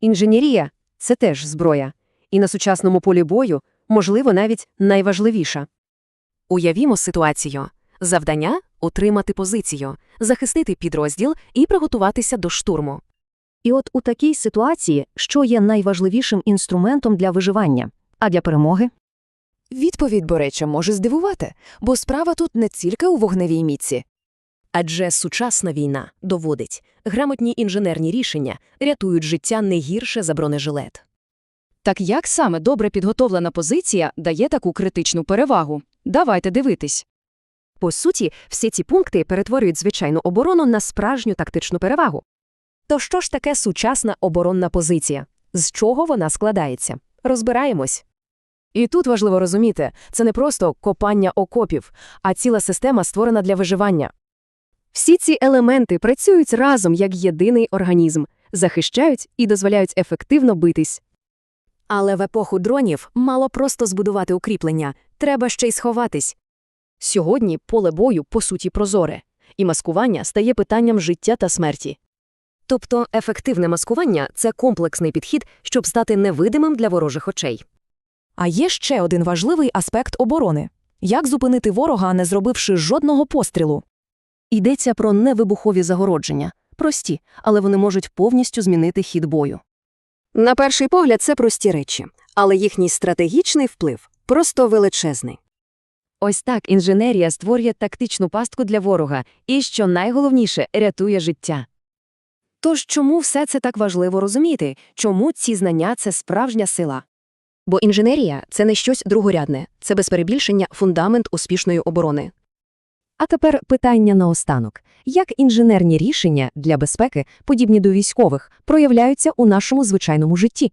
Інженерія це теж зброя, і на сучасному полі бою, можливо, навіть найважливіша. Уявімо ситуацію. Завдання – утримати позицію, захистити підрозділ і приготуватися до штурму. І от у такій ситуації, що є найважливішим інструментом для виживання, а для перемоги? Відповідь, до речі, може здивувати, бо справа тут не тільки у вогневій міці. Адже сучасна війна доводить, грамотні інженерні рішення рятують життя не гірше за бронежилет. Так як саме добре підготовлена позиція дає таку критичну перевагу? Давайте дивитись. По суті, всі ці пункти перетворюють звичайну оборону на справжню тактичну перевагу. То що ж таке сучасна оборонна позиція? З чого вона складається? Розбираємось. І тут важливо розуміти, це не просто копання окопів, а ціла система створена для виживання. Всі ці елементи працюють разом як єдиний організм, захищають і дозволяють ефективно битись. Але в епоху дронів мало просто збудувати укріплення, треба ще й сховатись. Сьогодні поле бою, по суті, прозоре, і маскування стає питанням життя та смерті. Тобто ефективне маскування – це комплексний підхід, щоб стати невидимим для ворожих очей. А є ще один важливий аспект оборони – як зупинити ворога, не зробивши жодного пострілу. Йдеться про невибухові загородження. Прості, але вони можуть повністю змінити хід бою. На перший погляд, це прості речі, але їхній стратегічний вплив просто величезний. Ось так інженерія створює тактичну пастку для ворога і, що найголовніше, рятує життя. Тож чому все це так важливо розуміти? Чому ці знання це справжня сила? Бо інженерія це не щось другорядне, це без перебільшення фундамент успішної оборони. А тепер питання наостанок. Як інженерні рішення для безпеки, подібні до військових, проявляються у нашому звичайному житті?